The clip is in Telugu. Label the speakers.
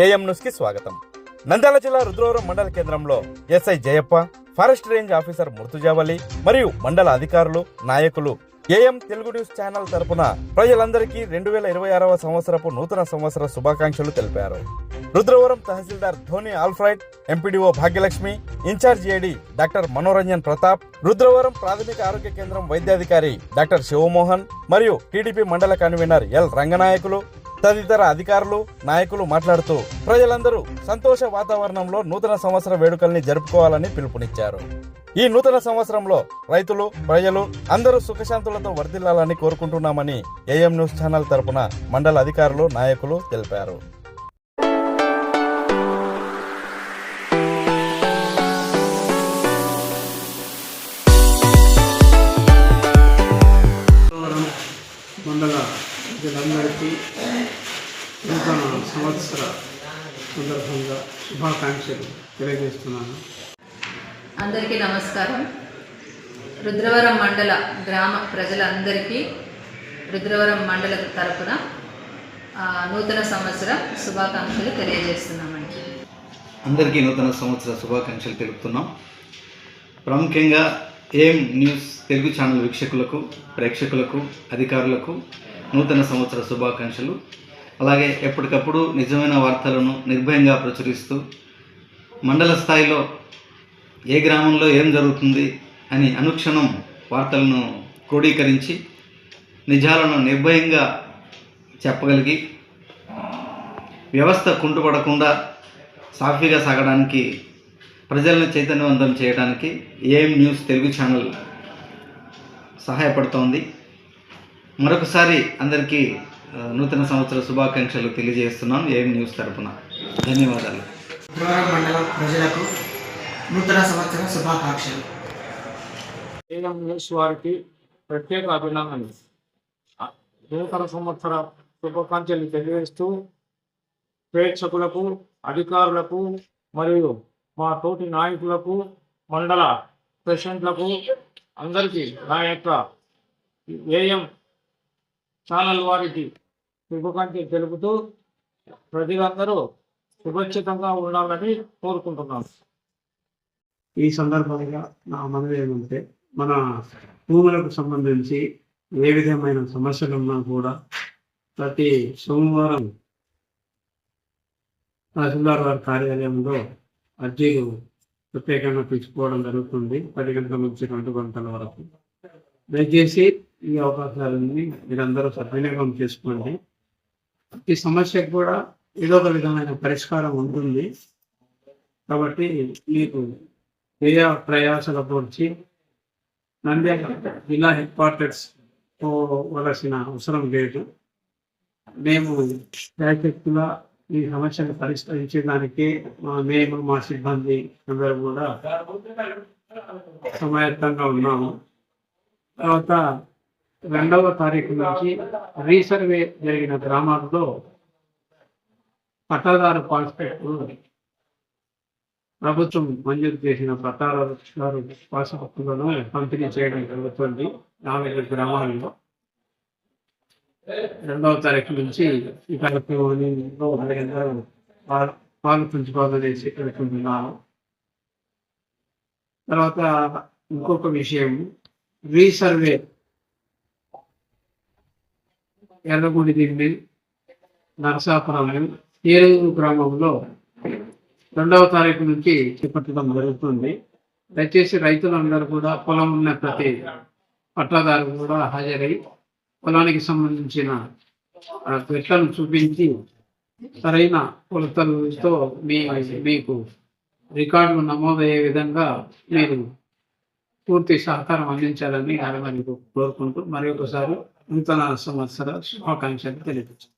Speaker 1: ఏఎం న్యూస్కి స్వాగతం. నంద్యాల జిల్లా రుద్రవరం మండల కేంద్రంలో SI Jayappa forest range officer Mrutujavali మరియు మండల అధికారులు నాయకులు. ఏఎం తెలుగు న్యూస్ ఛానల్ తరపున ప్రజలందరికీ రెండు వేల ఇరవై ఆరవ సంవత్సరపు నూతన సంవత్సర శుభాకాంక్షలు తెలిపారు. Rudravaram tahsildar Dhoni Alfred MPDO Bhagyalakshmi in charge AD doctor Manoranjan Pratap Rudravaram ప్రాథమిక ఆరోగ్య కేంద్రం వైద్యాధికారి డాక్టర్ శివమోహన్ మరియు టీడీపీ మండల కన్వీనర్ ఎల్ రంగనాయకులు తదితర అధికారులు నాయకులు మాట్లాడుతూ ప్రజలందరూ సంతోష వాతావరణంలో నూతన సంవత్సర వేడుకల్ని జరుపుకోవాలని పిలుపునిచ్చారు. ఈ నూతన సంవత్సరంలో రైతులు ప్రజలు అందరూ సుఖశాంతులతో వర్ధిల్లాలని కోరుకుంటున్నామని ఏఎం న్యూస్ ఛానల్ తరపున మండల అధికారులు నాయకులు తెలిపారు.
Speaker 2: మండల ప్రజలందరికీ నూతన సంవత్సర సందర్భంగా శుభాకాంక్షలు తెలియజేస్తున్నాను.
Speaker 3: అందరికీ నమస్కారం. రుద్రవరం మండల గ్రామ ప్రజలందరికీ రుద్రవరం మండల తరపున ఆ, నూతన సంవత్సర శుభాకాంక్షలు తెలియజేస్తున్నామండి.
Speaker 4: అందరికీ నూతన సంవత్సర శుభాకాంక్షలు తెలుపుతున్నాం. ప్రాముఖ్యంగా ఏం న్యూస్ తెలుగు ఛానల్ వీక్షకులకు ప్రేక్షకులకు అధికారులకు నూతన సంవత్సర శుభాకాంక్షలు అలాగే ఎప్పటికప్పుడు నిజమైన వార్తలను నిర్భయంగా ప్రచురిస్తూ మండల స్థాయిలో ఏ గ్రామంలో ఏం జరుగుతుంది అని అనుక్షణం వార్తలను క్రోడీకరించి నిజాలను నిర్భయంగా చెప్పగలిగి వ్యవస్థ కుంటుపడకుండా సాఫీగా సాగడానికి ప్రజలను చైతన్యవంతం చేయడానికి ఏఎం న్యూస్ తెలుగు ఛానల్ సహాయపడుతోంది. మరొకసారి అందరికీ నూతన సంవత్సర శుభాకాంక్షలు తెలియజేస్తున్నాం ఏఎం న్యూస్ తరపున. ధన్యవాదాలు.
Speaker 5: రుద్రవరం మండలం ప్రజలకు నూతన సంవత్సర శుభాకాంక్షలు.
Speaker 6: ఏఎం న్యూస్ వారికి ప్రత్యేక అభినందనలు. నూతన సంవత్సర శుభాకాంక్షలు తెలియజేస్తూ ప్రేక్షకులకు అధికారులకు మరియు మా తోటి నాయకులకు మండల ప్రెసిడెంట్లకు అందరికీ నా యొక్క ఏఎం ఛానల్ వారికి శుభాకాంక్షలు తెలుపుతూ ప్రజలందరూ సురక్షితంగా ఉండాలని కోరుకుంటున్నాను.
Speaker 2: ఈ సందర్భంగా నా మనవి ఏమంటే మన భూములకు సంబంధించి ఏ విధమైన సమస్యలు ఉన్నా కూడా ప్రతి సోమవారం తహసీల్దార్ వారి కార్యాలయంలో అర్జీలు ప్రత్యేకంగా తీసుకోవడం జరుగుతుంది. పది గంటల నుంచి రెండు గంటల వరకు. దయచేసి ఈ అవకాశాలన్నీ మీరందరూ సద్వినియోగం చేసుకోండి. ఈ సమస్యకు కూడా ఏదో ఒక విధమైన పరిష్కారం ఉంటుంది. కాబట్టి మీకు వ్యయ ప్రయాసల గురించి నంద్యాల జిల్లా హెడ్ క్వార్టర్స్ పోవలసిన అవసరం లేదు. మేము శాశక్తిగా ఈ సమస్యను పరిష్కరించడానికి మా మేము మా సిబ్బంది అందరూ కూడా సమాయత్తంగా ఉన్నాము. తర్వాత రెండవ తారీఖు నుంచి రీసర్వే జరిగిన గ్రామాల్లో పట్టాదారు పాస్పెక్ట్ ప్రభుత్వం మంజూరు చేసిన పట్టాదారు పాస్బుక్లను పంపిణీ చేయడం జరుగుతుంది. నాలుగు గ్రామాల్లో రెండవ తారీఖు నుంచి ఈ కార్యక్రమంలో పాలు పంచుకోవాలనేసి పెడుతున్నాను తర్వాత ఇంకొక విషయం రీసర్వే ఎర్రగుడి దిండి నరసాపురం ఏలూరు గ్రామంలో రెండవ తారీఖు నుంచి చేపట్టడం జరుగుతుంది. దయచేసి రైతులందరూ కూడా పొలం ఉన్న ప్రతి పట్టాదారు కూడా హాజరై పొలానికి సంబంధించిన ఆ, చెట్లను చూపించి సరైన కొలతలతో మీ మీకు రికార్డులు నమోదయ్యే విధంగా మీరు పూర్తి సహకారం అందించాలని ఆయన కోరుకుంటూ మరి ఒకసారి నూతన సంవత్సర శుభాకాంక్షలు తెలియజేస్తాను.